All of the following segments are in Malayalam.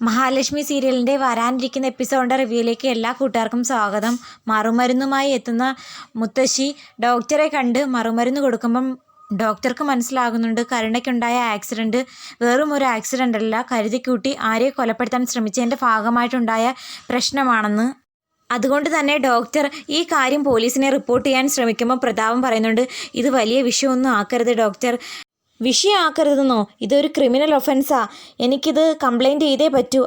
മഹാലക്ഷ്മി സീരിയലിന്റെ വരാനിരിക്കുന്ന എപ്പിസോഡിന്റെ റിവ്യൂയിലേക്ക് എല്ലാ കൂട്ടുകാർക്കും സ്വാഗതം. മറുമരുന്നുമായി എത്തുന്ന മുത്തശ്ശി ഡോക്ടറെ കണ്ട് മറുമരുന്ന് കൊടുക്കുമ്പം ഡോക്ടർക്ക് മനസ്സിലാകുന്നുണ്ട് കരുണയ്ക്കുണ്ടായ ആക്സിഡന്റ് വെറും ഒരു ആക്സിഡന്റ് അല്ല കരുതിക്കൂട്ടി ആരെയും കൊലപ്പെടുത്താൻ ശ്രമിച്ചതിന്റെ ഭാഗമായിട്ടുണ്ടായ പ്രശ്നമാണെന്ന്. അതുകൊണ്ട് തന്നെ ഡോക്ടർ ഈ കാര്യം പോലീസിനെ റിപ്പോർട്ട് ചെയ്യാൻ ശ്രമിക്കുമ്പോൾ പ്രതാപം പറയുന്നുണ്ട് ഇത് വലിയ വിഷയമൊന്നും ആക്കരുത് ഡോക്ടർ. വിഷയമാക്കരുതെന്നോ ഇതൊരു ക്രിമിനൽ ഒഫൻസാ എനിക്കിത് കംപ്ലൈന്റ് ചെയ്തേ പറ്റൂ.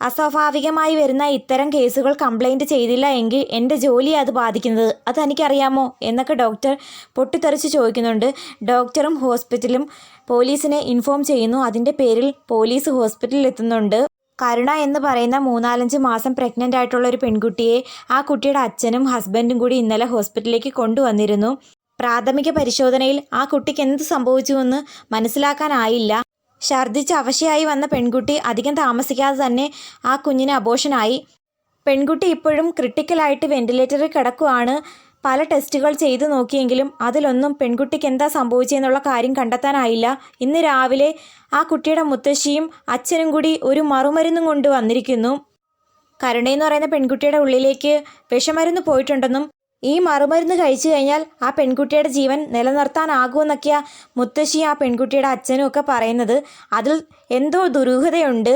അസ്വാഭാവികമായി വരുന്ന ഇത്തരം കേസുകൾ കംപ്ലൈന്റ് ചെയ്തില്ല എങ്കിൽ എന്റെ ജോലിയെ അത് ബാധിക്കുന്നത്. അത് എനിക്കറിയാമോ എന്നൊക്കെ ഡോക്ടർ പൊട്ടിത്തെറിച്ച് ചോദിക്കുന്നുണ്ട്. ഡോക്ടറും ഹോസ്പിറ്റലും പോലീസിനെ ഇൻഫോം ചെയ്യുന്നു. അതിന്റെ പേരിൽ പോലീസ് ഹോസ്പിറ്റലിൽ എത്തുന്നുണ്ട്. കരുണ എന്ന് പറയുന്ന മൂന്നാലഞ്ച് മാസം പ്രഗ്നന്റ് ആയിട്ടുള്ള ഒരു പെൺകുട്ടിയെ ആ കുട്ടിയുടെ അച്ഛനും ഹസ്ബൻഡും കൂടി ഇന്നലെ ഹോസ്പിറ്റലിലേക്ക് കൊണ്ടുവന്നിരുന്നു. പ്രാഥമിക പരിശോധനയിൽ ആ കുട്ടിക്ക് എന്ത് സംഭവിച്ചുവെന്ന് മനസ്സിലാക്കാനായില്ല. ഛർദ്ദിച്ച് അവശയായി വന്ന പെൺകുട്ടി അധികം താമസിക്കാതെ തന്നെ ആ കുഞ്ഞിന് അബോഷനായി. പെൺകുട്ടി ഇപ്പോഴും ക്രിട്ടിക്കലായിട്ട് വെന്റിലേറ്ററിൽ കിടക്കുകയാണ് പല ടെസ്റ്റുകൾ ചെയ്തു നോക്കിയെങ്കിലും അതിലൊന്നും പെൺകുട്ടിക്ക് എന്താ സംഭവിച്ചതെന്നുള്ള കാര്യം കണ്ടെത്താനായില്ല. ഇന്ന് രാവിലെ ആ കുട്ടിയുടെ മുത്തശ്ശിയും അച്ഛനും കൂടി ഒരു മറുമരുന്നും കൊണ്ട് വന്നിരിക്കുന്നു കരുണയെന്ന് പറയുന്ന പെൺകുട്ടിയുടെ ഉള്ളിലേക്ക് വിഷമരുന്ന് പോയിട്ടുണ്ടെന്നും ഈ മറുമരുന്ന് കഴിച്ചു കഴിഞ്ഞാൽ ആ പെൺകുട്ടിയുടെ ജീവൻ നിലനിർത്താനാകുമെന്നൊക്കെയാ മുത്തശ്ശി ആ പെൺകുട്ടിയുടെ അച്ഛനും ഒക്കെ പറയുന്നത്. അതിൽ എന്തോ ദുരൂഹതയുണ്ട്.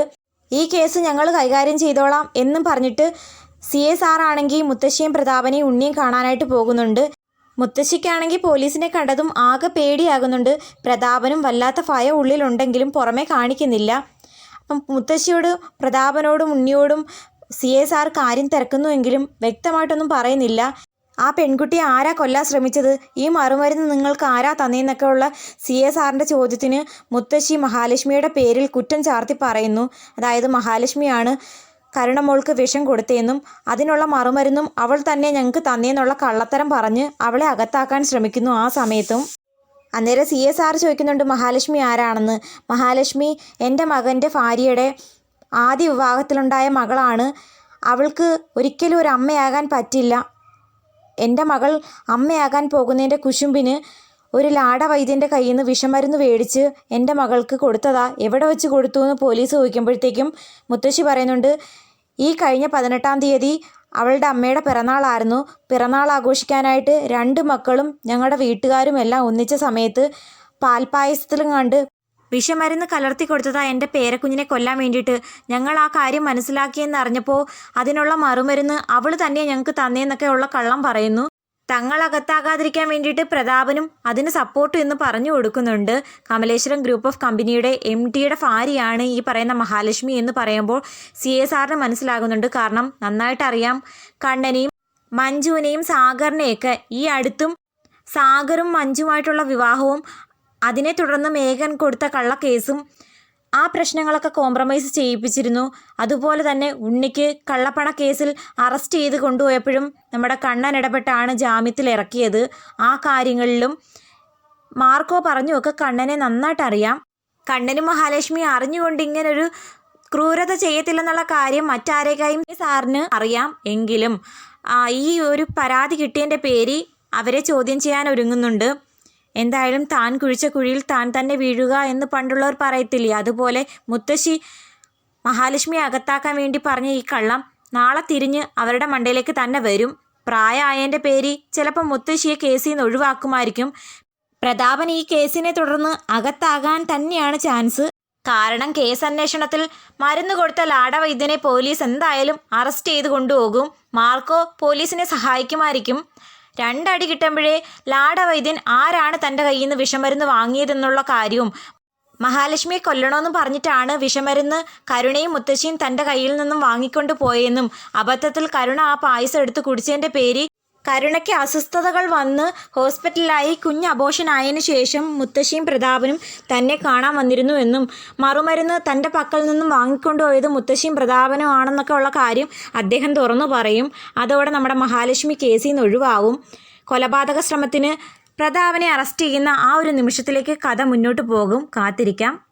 ഈ കേസ് ഞങ്ങൾ കൈകാര്യം ചെയ്തോളാം എന്നും പറഞ്ഞിട്ട് സി എസ് ആർ ആണെങ്കിൽ മുത്തശ്ശിയും പ്രതാപനെയും ഉണ്ണിയും കാണാനായിട്ട് പോകുന്നുണ്ട്. മുത്തശ്ശിക്കാണെങ്കിൽ പോലീസിനെ കണ്ടതും ആകെ പേടിയാകുന്നുണ്ട്. പ്രതാപനും വല്ലാത്ത ഭയം ഉള്ളിലുണ്ടെങ്കിലും പുറമേ കാണിക്കുന്നില്ല. അപ്പം മുത്തശ്ശിയോട് പ്രതാപനോടും ഉണ്ണിയോടും സി എസ് ആർ കാര്യം തിരക്കുന്നുവെങ്കിലും വ്യക്തമായിട്ടൊന്നും പറയുന്നില്ല. ആ പെൺകുട്ടിയെ ആരാ കൊല്ലാൻ ശ്രമിച്ചത്? ഈ മറുമരുന്ന് നിങ്ങൾക്ക് ആരാ തന്നേന്നൊക്കെ ഉള്ള സി എസ് ആറിന്റെ ചോദ്യത്തിന് മുത്തശ്ശി മഹാലക്ഷ്മിയുടെ പേരിൽ കുറ്റം ചാർത്തി പറയുന്നു. അതായത് മഹാലക്ഷ്മിയാണ് കരുണമോൾക്ക് വിഷം കൊടുത്തതെന്നും അതിനുള്ള മറുമരുന്നും അവൾ തന്നെ ഞങ്ങൾക്ക് തന്നേന്നുള്ള കള്ളത്തരം പറഞ്ഞ് അവളെ അകത്താക്കാൻ ശ്രമിക്കുന്നു ആ സമയത്തും. അന്നേരം സി എസ് ആർ ചോദിക്കുന്നുണ്ട് മഹാലക്ഷ്മി ആരാണെന്ന്? മഹാലക്ഷ്മി എന്റെ മകന്റെ ഭാര്യയുടെ ആദ്യ വിവാഹത്തിലുണ്ടായ മകളാണ്. അവൾക്ക് ഒരിക്കലും ഒരു അമ്മയാകാൻ പറ്റില്ല. എന്റെ മകൾ അമ്മയാകാൻ പോകുന്നതിന്റെ കുശുമ്പിന് ഒരു ലാട വൈദ്യന്റെ കയ്യിൽ നിന്ന് വിഷമരുന്ന് മേടിച്ച് എന്റെ മകൾക്ക് കൊടുത്തതാ. എവിടെ വെച്ച് കൊടുത്തു എന്ന് പോലീസ് ചോദിക്കുമ്പോഴത്തേക്കും മുത്തശ്ശി പറയുന്നുണ്ട് ഈ കഴിഞ്ഞ പതിനെട്ടാം തീയതി അവളുടെ അമ്മയുടെ പിറന്നാളായിരുന്നു. പിറന്നാൾ ആഘോഷിക്കാനായിട്ട് രണ്ട് മക്കളും ഞങ്ങളുടെ വീട്ടുകാരും എല്ലാം ഒന്നിച്ച സമയത്ത് പാൽപ്പായസത്തിലും കണ്ട് വിഷമരുന്ന് കലർത്തി കൊടുത്തതാ എന്റെ പേരക്കുഞ്ഞിനെ കൊല്ലാൻ വേണ്ടിയിട്ട്. ഞങ്ങൾ ആ കാര്യം മനസ്സിലാക്കിയെന്ന് അറിഞ്ഞപ്പോൾ അതിനുള്ള മറുമരുന്ന് അവൾ തന്നെ ഞങ്ങൾക്ക് തന്നേന്നൊക്കെ ഉള്ള കള്ളം പറയുന്നു. തങ്ങൾ അകത്താകാതിരിക്കാൻ വേണ്ടിയിട്ട് പ്രതാപനും അതിന് സപ്പോർട്ട് എന്ന് പറഞ്ഞു കൊടുക്കുന്നുണ്ട്. കമലേശ്വരം ഗ്രൂപ്പ് ഓഫ് കമ്പനിയുടെ എം ടിയുടെ ഭാര്യയാണ് ഈ പറയുന്ന മഹാലക്ഷ്മി എന്ന് പറയുമ്പോൾ സി എസ് ആറിന് മനസ്സിലാകുന്നുണ്ട്. കാരണം നന്നായിട്ട് അറിയാം കണ്ണനെയും മഞ്ജുവിനെയും സാഗറിനെയൊക്കെ ഈ അടുത്തും സാഗറും മഞ്ജുമായിട്ടുള്ള വിവാഹവും അതിനെ തുടർന്ന് മേഘൻ കൊടുത്ത കള്ളക്കേസും ആ പ്രശ്നങ്ങളൊക്കെ കോംപ്രമൈസ് ചെയ്യിപ്പിച്ചിരുന്നു. അതുപോലെ തന്നെ ഉണ്ണിക്ക് കള്ളപ്പണ കേസിൽ അറസ്റ്റ് ചെയ്ത് കൊണ്ടുപോയപ്പോഴും നമ്മുടെ കണ്ണൻ ഇടപെട്ടാണ് ജാമ്യത്തിൽ ഇറക്കിയത്. ആ കാര്യങ്ങളിലും മാർക്കോ പറഞ്ഞുമൊക്കെ കണ്ണനെ നന്നായിട്ട് അറിയാം. കണ്ണനും മഹാലക്ഷ്മി അറിഞ്ഞുകൊണ്ട് ഇങ്ങനൊരു ക്രൂരത ചെയ്യത്തില്ലെന്നുള്ള കാര്യം മറ്റാരേക്കായും സാറിന് അറിയാം. എങ്കിലും ഈ ഒരു പരാതി കിട്ടിയതിന്റെ പേര് അവരെ ചോദ്യം ചെയ്യാൻ ഒരുങ്ങുന്നുണ്ട്. എന്തായാലും താൻ കുഴിച്ച കുഴിയിൽ താൻ തന്നെ വീഴുക എന്ന് പണ്ടുള്ളവർ പറയത്തില്ലേ? അതുപോലെ മുത്തശ്ശി മഹാലക്ഷ്മി അകത്താക്കാൻ വേണ്ടി പറഞ്ഞ ഈ കള്ളം നാളെ തിരിഞ്ഞ് അവരുടെ മണ്ടയിലേക്ക് തന്നെ വരും. പ്രായമായതിന്റെ പേര് ചിലപ്പോൾ മുത്തശ്ശിയെ കേസിൽ നിന്ന് ഒഴിവാക്കുമായിരിക്കും. പ്രതാപൻ ഈ കേസിനെ തുടർന്ന് അകത്താകാൻ തന്നെയാണ് ചാൻസ്. കാരണം കേസ് അന്വേഷണത്തിൽ മരുന്ന് കൊടുത്ത ലാടവൈദ്യനെ പോലീസ് എന്തായാലും അറസ്റ്റ് ചെയ്ത് കൊണ്ടുപോകും. മാർക്കോ പോലീസിനെ സഹായിക്കുമായിരിക്കും. രണ്ടടി കിട്ടുമ്പോഴേ ലാടവൈദ്യൻ ആരാണ് തന്റെ കയ്യിൽ നിന്ന് വിഷമരുന്ന് വാങ്ങിയതെന്നുള്ള കാര്യവും മഹാലക്ഷ്മിയെ കൊല്ലണമെന്ന് പറഞ്ഞിട്ടാണ് വിഷമരുന്ന് കരുണയും മുത്തശ്ശിയും തന്റെ കയ്യിൽ നിന്നും വാങ്ങിക്കൊണ്ട് പോയെന്നും അബദ്ധത്തിൽ കരുണ ആ പായസം എടുത്ത് കുടിച്ചതിന്റെ പേര് കരുണയ്ക്ക് അസ്വസ്ഥതകൾ വന്ന് ഹോസ്പിറ്റലിലായി കുഞ്ഞ് അബോഷനായതിനു ശേഷം മുത്തശ്ശിയും പ്രതാപനും തന്നെ കാണാൻ വന്നിരുന്നു എന്നും മറുമരുന്ന് തന്റെ പക്കൽ നിന്നും വാങ്ങിക്കൊണ്ടുപോയത് മുത്തശ്ശിയും പ്രതാപനും ആണെന്നൊക്കെ ഉള്ള കാര്യം അദ്ദേഹം തുറന്നു പറയും. അതോടെ നമ്മുടെ മഹാലക്ഷ്മി കേസിൽ നിന്ന് ഒഴിവാകും കൊലപാതക ശ്രമത്തിന് പ്രതാപനെ അറസ്റ്റ് ചെയ്യുന്ന ആ ഒരു നിമിഷത്തിലേക്ക് കഥ മുന്നോട്ട് പോകും. കാത്തിരിക്കാം.